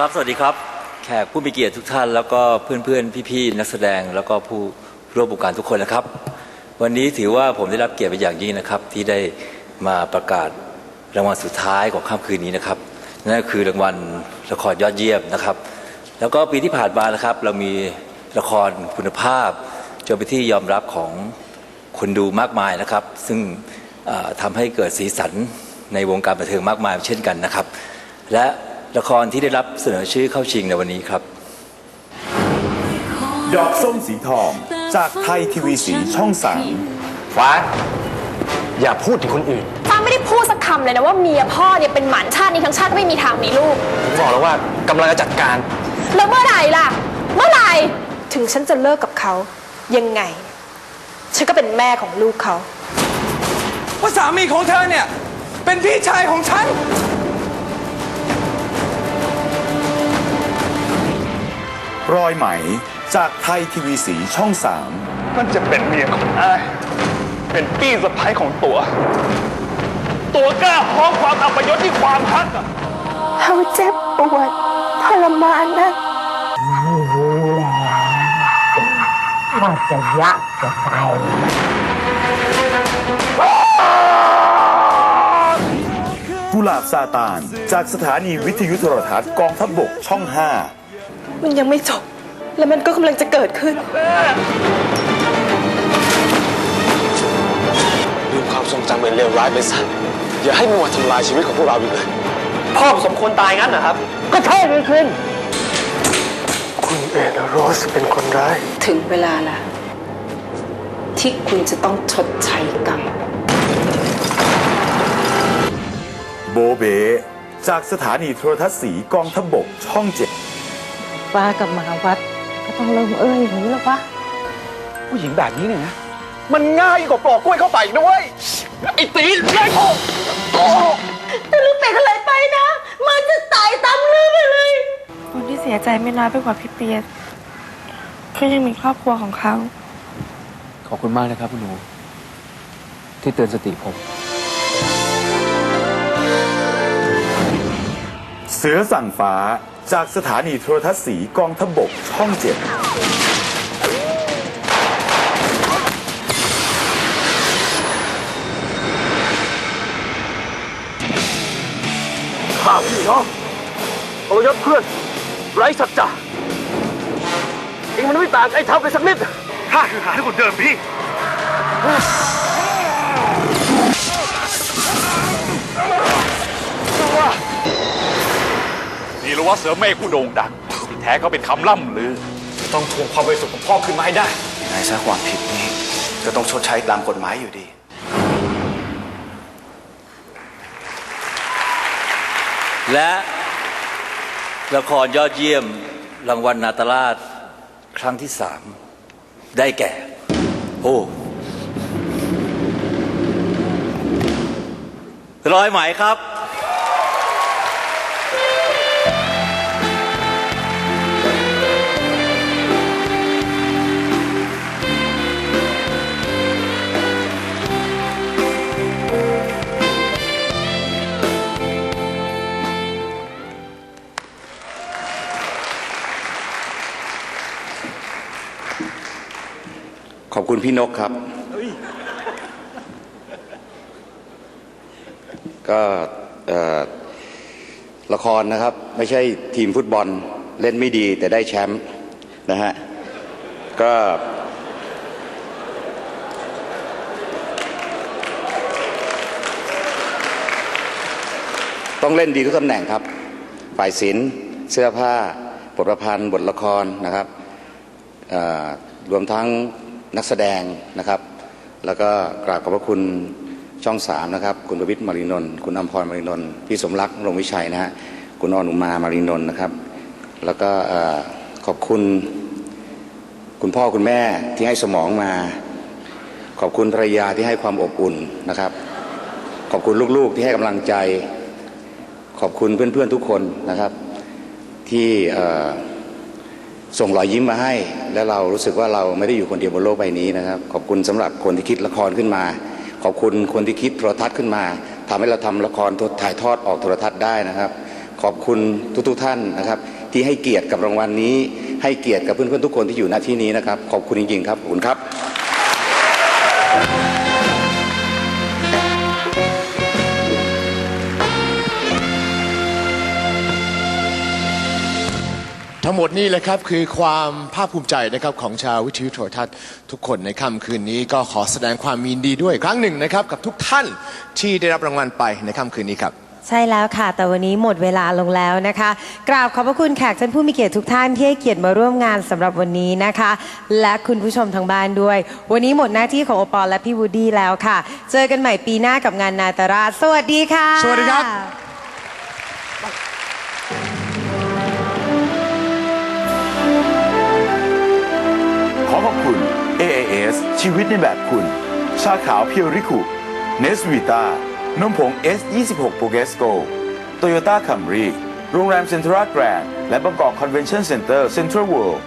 ครับ สวัสดีครับ แขกผู้มีเกียรติทุกท่าน แล้วก็เพื่อนๆ พี่ๆ นักแสดง แล้วก็ผู้ร่วมบุกการทุกคนนะครับ วันนี้ถือว่าผมได้รับเกียรติเป็นอย่างยิ่งนะครับ ที่ได้มาประกาศรางวัลสุดท้ายของค่ำคืนนี้นะครับ นั่นก็คือรางวัลละครยอดเยี่ยมนะครับ แล้วก็ปีที่ผ่านมานะครับ เรามีละครคุณภาพจนเป็นที่ยอมรับของคนดูมากมายนะครับ ซึ่งเอ่อทำให้เกิดสีสันในวงการบันเทิงมากมายเช่นกันนะครับ และ ละครที่ได้รับเสนอชื่อเข้าชิงในวันนี้ครับ ดอกส้มสีทองจากไทยทีวีสีช่องสามฟ้า อย่าพูดถึงคนอื่น ฟ้าไม่ได้พูดสักคำเลยนะว่าเมียพ่อเนี่ยเป็นหมันชาตินี้ทั้งชาติก็ไม่มีทางมีลูก ผมบอกแล้วว่ากำลังจะจัดการ แล้วเมื่อไหร่ล่ะ เมื่อไหร่ถึงฉันจะเลิกกับเขายังไง ฉันก็เป็นแม่ของลูกเขา ว่าสามีของเธอเนี่ย เป็นพี่ชายของฉัน รอยไหมจากไทยทีวีสีช่องสามมันจะเป็นเมียของอายเป็นพี่สะพ้ายของตัว ตัวกล้าพ้องความอัปยศที่ความฮักอะเขาเจ็บปวดทรมานนะว่าจะยักจะไปกุหลาบซาตาน จากสถานีวิทยุโทรทัศน์กองทัพบกช่องห้า มันยังไม่จบ และมันก็กำลังจะเกิดขึ้น ลืมความทรงจำเป็นเลวร้ายไปซะอย่าให้มันมาทำลายชีวิตของพวกเราอีกเลย พ่อสมควรตายงั้นนะครับ ก็ใช่เลยคุณ คุณเอลโรสเป็นคนร้าย ถึงเวลาแล้วที่คุณจะต้องชดใช้กรรม โบเบ จากสถานีโทรทัศน์สีกองทัพบกช่องเจ็ด ฟ้ากับหมาวัด ก็ต้องลงเอ้ยอย่างนี้หรอวะผู้หญิงแบบนี้เนี่ยนะ มันง่ายกว่าปลอกกล้วยเข้าไปอีกด้วยไอ้ตีนไล่โอ้แต่ลูกเป็นอะไรไปนะ มันจะตายตามเรื่องไปเลย คนที่เสียใจไม่น้อยไปกว่าพี่เปียกก็ยังมีครอบครัวของเขา ขอบคุณมากนะครับคุณหนู ที่เตือนสติผม เสือสั่งฟ้าจากสถานีโทรทัศน์สีกองทัพบกช่องเจ็ดข้าพี่น้องโอยศเพื่อน ไร้สัจจะเองมันไม่ต่างไอ้ทัพเลยสักนิดข้าคือหาที่คนเดิมพี่ นี่รู้ว่าเสือเมฆผู้โด่งดังที่แท้เขาเป็นคำล่ำลือต้องทวงความบริสุทธิ์ของพ่อคืนมาให้ได้ ยังไงซะความผิดนี้ ก็ต้องชดใช้ตามกฎหมายอยู่ดี และละครยอดเยี่ยมรางวัลนาตราชครั้งที่สามได้แก่ โอ้ร้อยไหมครับ อบคุณพี่นกครับ ก็เอ่อละครนะครับ ไม่ใช่ทีมฟุตบอลเล่นไม่ดีแต่ได้แชมป์นะฮะ ก็ ต้องเล่นดีทุกตำแหน่งครับ ฝ่ายศิลป์เสื้อผ้า บทประพันธ์ บทละครนะครับเอ่อรวมทั้ง นักแสดงนะครับ แล้วก็กราบขอบพระคุณช่องสามนะครับ คุณประวิทย์มารินนท์คุณอมพรมารินนท์พี่สมรักรงวิชัยนะฮะคุณออนุมามารินนท์นะครับ แล้วก็ขอบคุณ คุณพ่อคุณแม่ที่ให้สมองมา ขอบคุณภรรยาที่ให้ความอบอุ่นนะครับ ขอบคุณลูกๆที่ให้กำลังใจ ขอบคุณเพื่อนๆทุกคนนะครับ ที่ ส่งรอยยิ้มมาให้ และเรารู้สึกว่าเราไม่ได้อยู่คนเดียวบนโลกใบนี้นะครับ ขอบคุณสำหรับคนที่คิดละครขึ้นมา ขอบคุณคนที่คิดโทรทัศน์ขึ้นมาทำให้เราทำละครถ่ายทอดออกโทรทัศน์ได้นะครับ ขอบคุณทุกๆท่านนะครับ ที่ให้เกียรติกับรางวัลนี้ ให้เกียรติกับเพื่อนๆทุกคนที่อยู่ณที่นี้นะครับ ขอบคุณจริงๆครับขอบคุณครับ ทั้งหมดนี่แหละครับคือความภาคภูมิใจนะครับของชาววิทยุโทรทัศน์ทุกคนในค่ำคืนนี้ก็ขอแสดงความยินดีด้วยอีกครั้งหนึ่งนะครับกับทุกท่านที่ได้รับรางวัลไปในค่ำคืนนี้ครับ ใช่แล้วค่ะ แต่วันนี้หมดเวลาลงแล้วนะคะ กราบขอบพระคุณแขกท่านผู้มีเกียรติทุกท่านที่ให้เกียรติมาร่วมงานสำหรับวันนี้นะคะ และคุณผู้ชมทางบ้านด้วย วันนี้หมดหน้าที่ของโอปอลและพี่วูดดี้แล้วค่ะ เจอกันใหม่ปีหน้ากับงานนาตราชสวัสดีค่ะ สวัสดีครับ สชีวิตในแบบคุณ ชาขาวเพียวริคุเนสวีตานมผง S26 โปรเกสโกโตโยต้าคัมรีโรงแรมเซ็นทรัลแกรนด์และบางกอกคอนเวนชั่นเซ็นเตอร์เซ็นทรัลเวิลด์